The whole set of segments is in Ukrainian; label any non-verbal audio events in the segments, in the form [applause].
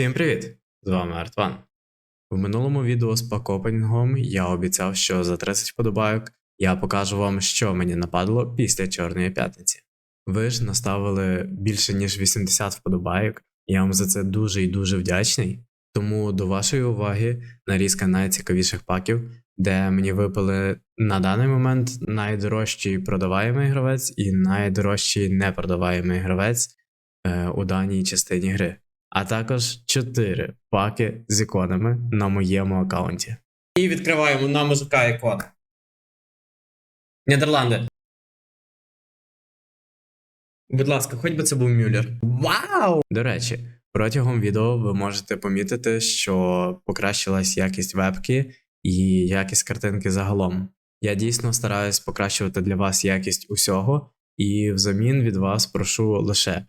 Всім привіт! З вами Артван. В минулому відео з пакопінгом я обіцяв, що за 30 вподобайок я покажу вам, що мені нападло після Чорної п'ятниці. Ви ж наставили більше ніж 80 вподобайок, я вам за це дуже і дуже вдячний. Тому до вашої уваги нарізка найцікавіших паків, де мені випали на даний момент найдорожчий продаваємий гравець і найдорожчий непродаваємий гравець е, у даній частині гри а також 4 паки з іконами на моєму аккаунті. І відкриваємо на мужика ікон. Нідерланди. Будь ласка, хоч би це був Мюллер. Вау! До речі, протягом відео ви можете помітити, що покращилась якість вебки і якість картинки загалом. Я дійсно стараюсь покращувати для вас якість усього, і взамін від вас прошу лише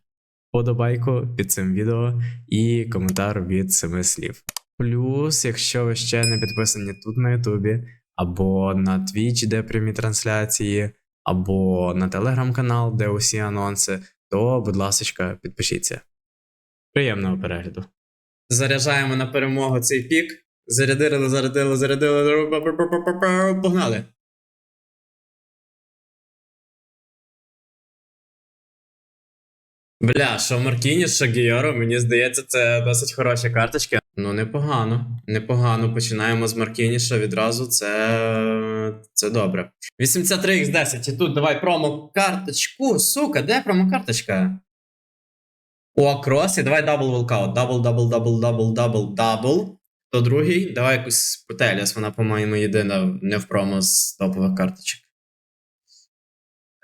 подобайку під цим відео і коментар від семи слів. Плюс, якщо ви ще не підписані тут на Ютубі, або на Twitch, де прямі трансляції, або на телеграм-канал, де усі анонси, то, будь ласка, підпишіться. Приємного перегляду. Заряджаємо на перемогу цей пік. Зарядили, зарядили, зарядили. Погнали! Бля, що Маркіні, що Гіоро, мені здається, це досить хороші карточки. Ну, непогано. Непогано. Починаємо з Маркініша відразу. Це. Це добре. 83x10. І тут давай промо-карточку. Сука, де промо-карточка? О, крос, і давай дабл волкаут. Дабл, дабл, дабл, дабл, дабл, дабл. То другий. Давай якусь Петеліас, вона, по-моєму, єдина не в промо з топових карточок.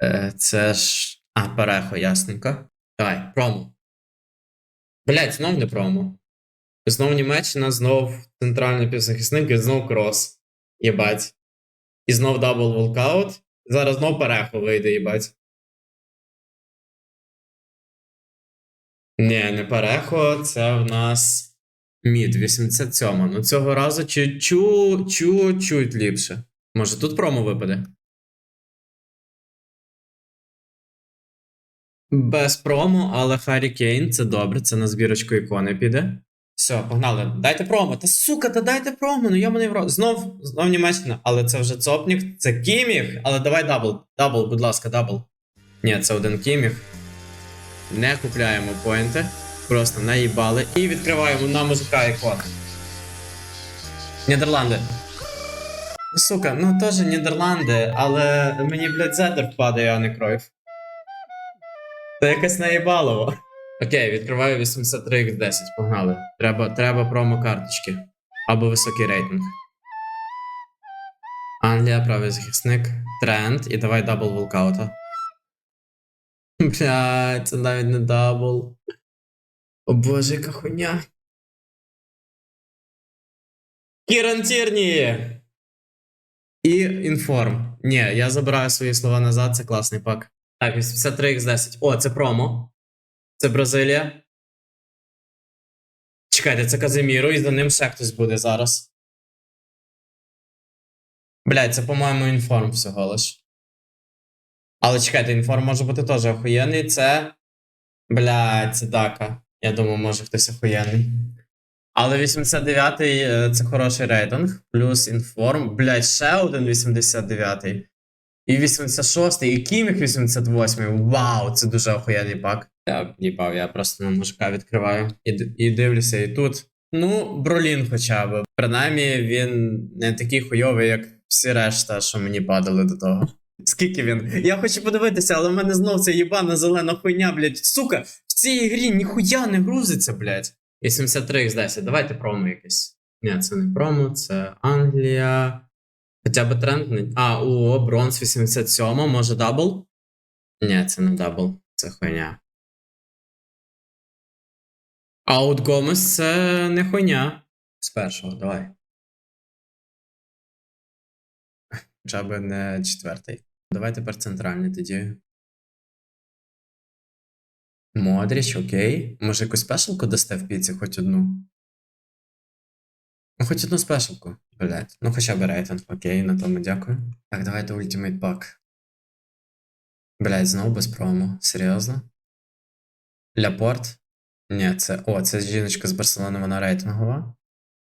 Е, Це ж. А, перехо, ясненько. Давай, промо. Блять, знов не промо. Знов Німеччина, знов центральний півзахисник і знов крос. Єбать. І знов дабл волкаут. Зараз знов перехо вийде, їбать. Ні, не перехо, це в нас мід 87. Ну цього разу чуть-чуть, чуть-чуть ліпше. Може тут промо випаде? Без промо, але Харі Кейн це добре, це на збірочку ікони піде. Все, погнали. Дайте промо. Та сука, та дайте промо, ну йоманий в рот. Знов, знов Німеччина, але це вже цопнік, це Кіміх, але давай дабл. Дабл, будь ласка, дабл. Ні, це один Кіміх. Не купляємо поінти. Просто наїбали. І відкриваємо на мужика ікон. Нідерланди. Сука, ну теж Нідерланди, але мені, блядь, зетер впадає, а не кройф. Це якась наїбалово. Окей, відкриваю 83x10, погнали. Треба, треба промо-карточки. Або високий рейтинг. Англія, правий захисник. Тренд. І давай дабл волкаута. Блядь, це навіть не дабл. О боже, яка хуйня. Кіран Тірні! І інформ. Ні, я забираю свої слова назад, це класний пак. Так, 83x10. О, це промо. Це Бразилія. Чекайте, це Казиміро, і за ним ще хтось буде зараз. Блять, це, по-моєму, інформ всього лиш. Але чекайте, інформ може бути теж охуєнний. Це. Блять, це Дака. Я думаю, може хтось охуєнний. Але 89-й е, це хороший рейтинг. Плюс інформ. Блять, ще один 89-й. І 86-й, і Кімік 88-й. Вау, це дуже охуєнний пак. Я їбав, я просто на мужика відкриваю і, і дивлюся, і тут. Ну, Бролін хоча б. Принаймні, він не такий хуйовий, як всі решта, що мені падали до того. Скільки він? Я хочу подивитися, але в мене знов ця їбана зелена хуйня, блядь. Сука, в цій грі ніхуя не грузиться, блядь. 83x10, давайте промо якесь. Ні, це не промо, це Англія. Хоча б тренд. А, о, бронз 87, може дабл? Ні, це не дабл, це хуйня. Аут Гомес це не хуйня. З першого, давай. Хоча б не четвертий. Давай тепер центральний тоді. Модріч, окей. Може якусь спешалку дасте в піці, хоч одну. Ну, хоч одну спешалку, блять. Ну, хоча б рейтинг, окей, на тому дякую. Так, давайте Ultimate Pack. Блять, знову без промо. Серйозно? Ляпорт. Ні, це. О, це жіночка з Барселони, вона рейтингова.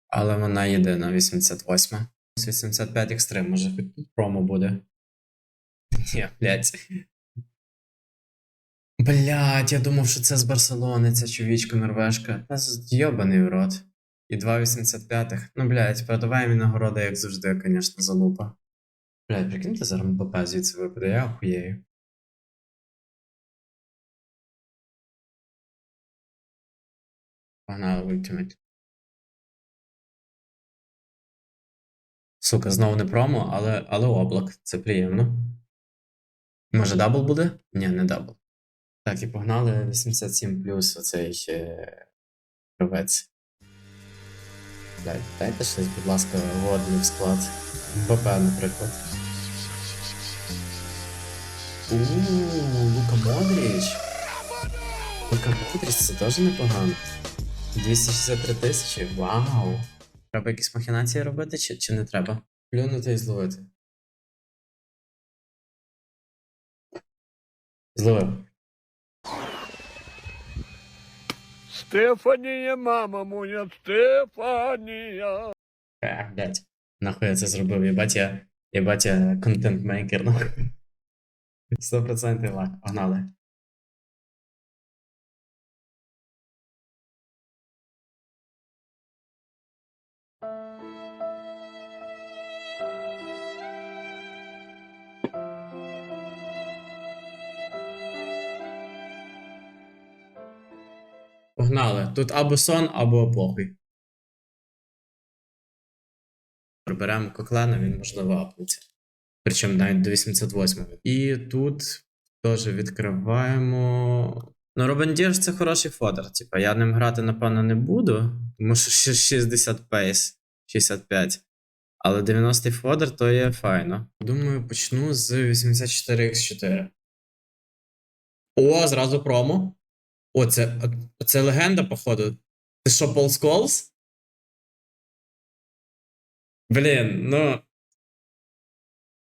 Але вона єдина, 88. З 85 екстрим, може тут промо буде. Ні, блядь. Блядь, я думав, що це з Барселони, ця чувічка норвежка. Та зйобаний в рот. І 2,85. Ну, блядь, продаваємо нагороди, як завжди, звісно, залупа. Блядь, прикиньте, зараз МБП звідси випаде, я охуєю. Погнали Ultimate. Сука, знову не промо, але, але облак. Це приємно. Може дабл буде? Ні, не дабл. Так, і погнали 87 плюс оцей ще гравець. Дайте щось, будь ласка, водний в склад. БП, наприклад. Ууу, Лука Модріч. Лука Модріч це теж непогано. 263 тисячі, вау. Треба якісь махінації робити, чи, чи не треба? Плюнути і зловити. Зловив. Стефанія, мама моя, Стефанія. А, блядь. Нахуй я це зробив? Єбать я, єбать я контент-мейкер, нахуй. 100% лак, погнали. Погнали. Тут або сон, або похуй. Приберемо коклена, він можливо апнеться. Причому навіть до 88. І тут теж відкриваємо. Ну, Робендір це хороший фодер. Типа, я ним грати, напевно, не буду, тому що ще 60 пейс, 65. Але 90 фодер то є файно. Думаю, почну з 84x4. О, зразу промо. О, це, це легенда, походу. Це що, Пол Сколс? Блін, ну.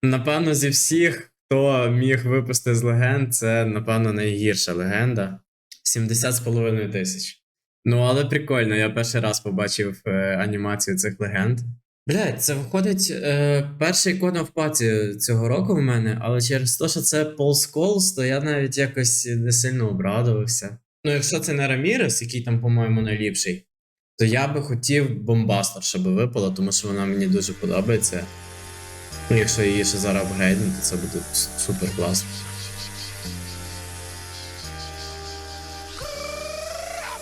Напевно, зі всіх, хто міг випустити з легенд, це, напевно, найгірша легенда. 70,5 тисяч. Ну, але прикольно, я перший раз побачив е, анімацію цих легенд. Блять, це виходить е, перша ікона в паці цього року в мене, але через те, що це Пол Сколс, то я навіть якось не сильно обрадувався. Ну, якщо це не Рамірес, який там, по-моєму, найліпший, то я би хотів бомбастер, щоб випало, тому що вона мені дуже подобається. Ну, якщо її ще зараз апгрейднути, це буде супер класно.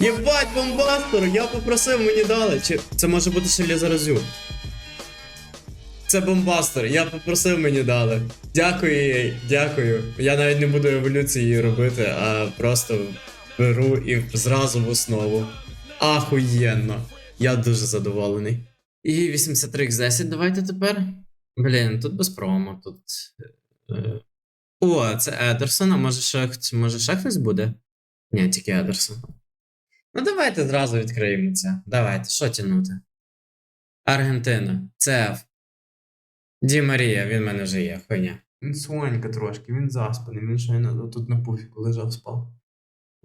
Єбать, бомбастер! Я попросив, мені дали. Чи це може бути ще Лізаразю? Це бомбастер, я попросив, мені дали. Дякую дякую. Я навіть не буду еволюції робити, а просто беру і зразу в основу. Ахуєнно. Я дуже задоволений. І 83x10 давайте тепер. Блін, тут без промо, тут. е, О, це Едерсон, а може ще, може ще хтось буде? Ні, тільки Едерсон. Ну, давайте зразу відкриємо це. Давайте, що тягнути? Аргентина, ЦФ. Ді Марія, він в мене вже є, хуйня. Він сонька трошки, він заспаний, він щойно тут на пуфіку лежав спав.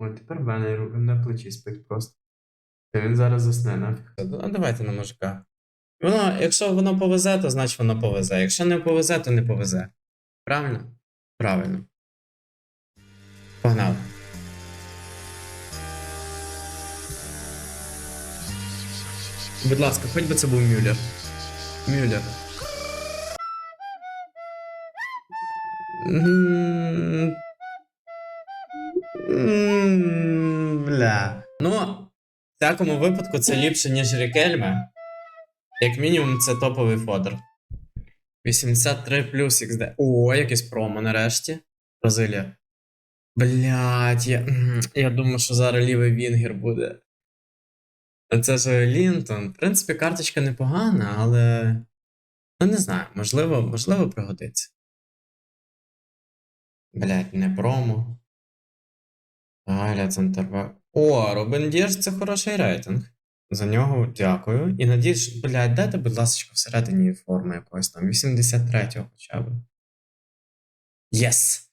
Ой, тепер в мене на плечі спить просто. Та він зараз засне нафіг. А давайте на мужика. Воно, якщо воно повезе, то значить воно повезе. Якщо не повезе, то не повезе. Правильно? Правильно. Погнали. Будь ласка, хоч би це був Мюллер. Мюллер. М, м, всякому випадку це ліпше, ніж Рікельме. Як мінімум, це топовий фодер. 83 плюс XD. О, якесь промо нарешті. Бразилія. Блять, я, я думаю, що зараз лівий Вінгер буде. Це ж Лінтон. В принципі, карточка непогана, але. Ну, не знаю, можливо, можливо, пригодиться. Блять, не промо. Галя Центрбек. О, Робин це хороший рейтинг. За нього дякую. І що, блядь, дайте, будь ласка, всередині форми якогось там. 83-го хоча б. Єс!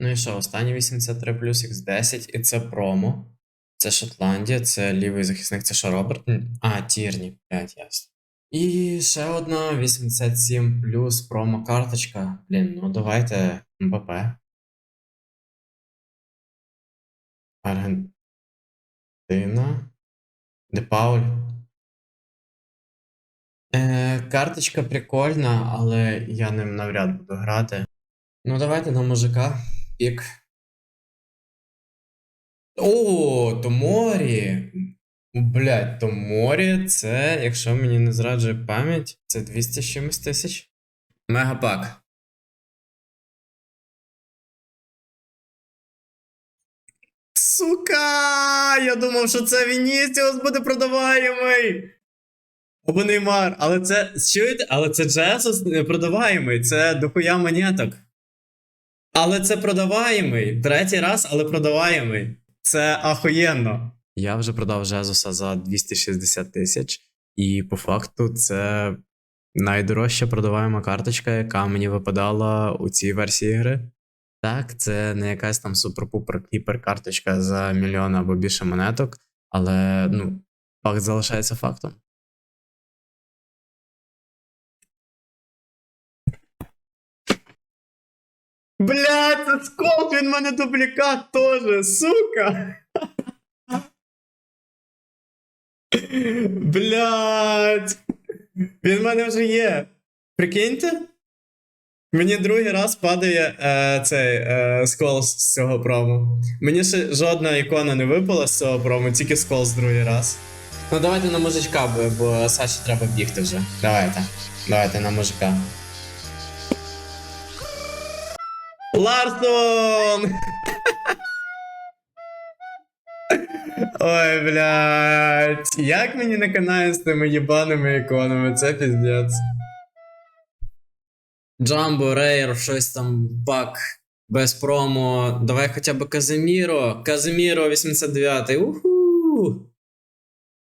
Ну і що, останній 83 плюс X10, і це промо. Це Шотландія, це лівий захисник, це що Роберт? А, Тірні, 5, ясно. І ще одна 87 плюс промо-карточка. Блін, ну давайте МБП. Аргентина. Де Пауль. Е, карточка прикольна, але я ним навряд буду грати. Ну, давайте на мужика. Пік. О, Томорі. Блять, Томорі це, якщо мені не зраджує пам'ять, це 200 чимось тисяч. Мегапак. Сука! Я думав, що це Вінісіус буде продаваємий. Або Неймар, але це. Чуєте? Але це Джесус продаваємий, це дохуя монеток. Але це продаваємий. Третій раз, але продаваємий. Це ахуєнно. Я вже продав Жезуса за 260 тисяч, і по факту це найдорожча продаваєма карточка, яка мені випадала у цій версії гри. Так, це не якась там супер-пупер кліпер карточка за мільйон або більше монеток, але ну, факт залишається фактом. Блядь, це сколк, він мене дублікат теж, сука. Блядь. Він в мене вже є. Прикиньте? Мені другий раз падає е, цей е, сколс з цього прому. Мені ще жодна ікона не випала з цього прому, тільки сколс другий раз. Ну давайте на мужичка, бо, бо Саші треба бігти вже. Давайте. Давайте на мужика. Ларсон! Ой, блядь. Як мені не канає з тими їбаними іконами, це піздець. Джамбо, Рейр, щось там бак без промо. Давай хоча б Казиміро. Казиміро 89-й. Уху.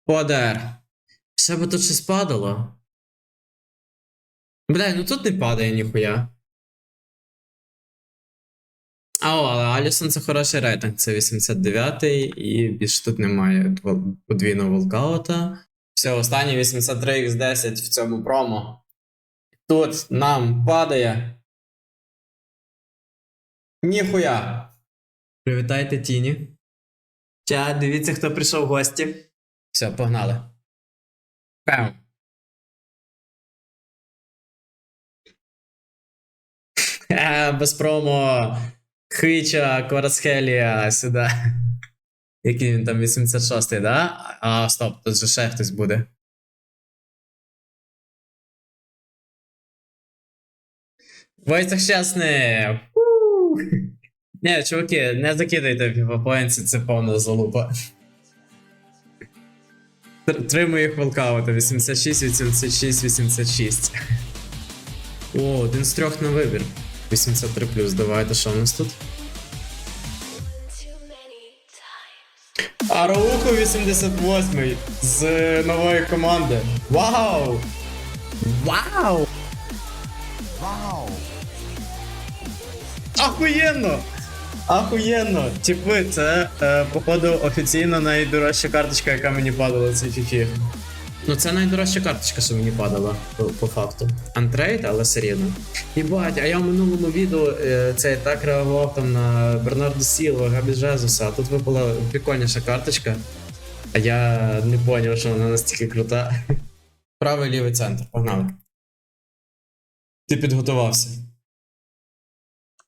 Подар. Ще би тут щось падало. Бля, ну тут не падає ніхуя. А, о, але Алісон це хороший рейтинг, це 89-й, і більше тут немає подвійного волкаута. Все, останній 83x10 в цьому промо. Тут нам падає. Ніхуя. Привітайте Тіні. Ча, дивіться, хто прийшов в гості. Все, погнали. Пем. Е, без промо. Хвіча, Кварацхелія, сюди. Який він там 86-й, да? А, стоп, тут же ще хтось буде. Войцех щасний! Фу. Не, чуваки, не закидайте піпапоінці, це повна залупа. Тр- Три моїх волкаута 86, 86, 86. О, один з трьох на вибір. 83 плюс, давайте, що в нас тут? Араухо 88 з нової команди. Вау! Вау! Ахуєнно! Ахуєнно! Типи, це, е, походу, офіційно найдорожча карточка, яка мені падала в цій фіфі. Ну, це найдорожча карточка, що мені падала, по, по факту. Антрейд, але все рівно. Єбать, а я в минулому відео е, це так реагував там на Бернардо Сілва, Габі Жезуса, а тут випала прикольніша карточка. А я не зрозумів, що вона настільки крута. [laughs] Правий лівий центр, погнали. Ти підготувався.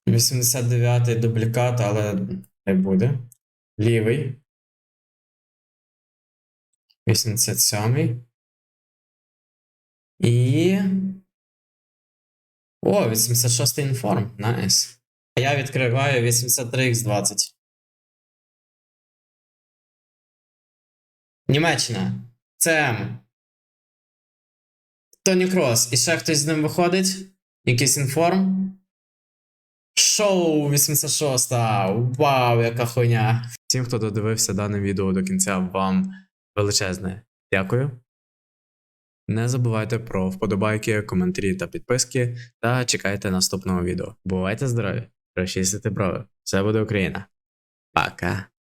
89-й дублікат, але не буде. Лівий. 87-й. І. О, 86-й інформ. Найс. А я відкриваю 83x20. Німеччина. ЦМ. Тоні Крос. І ще хтось з ним виходить? Якийсь інформ? Шоу 86. Вау, яка хуйня. Всім, хто додивився дане відео до кінця, вам величезне дякую. Не забувайте про вподобайки, коментарі та підписки, та чекайте наступного відео. Бувайте здорові! Розчистите брови. Все буде Україна. Пока!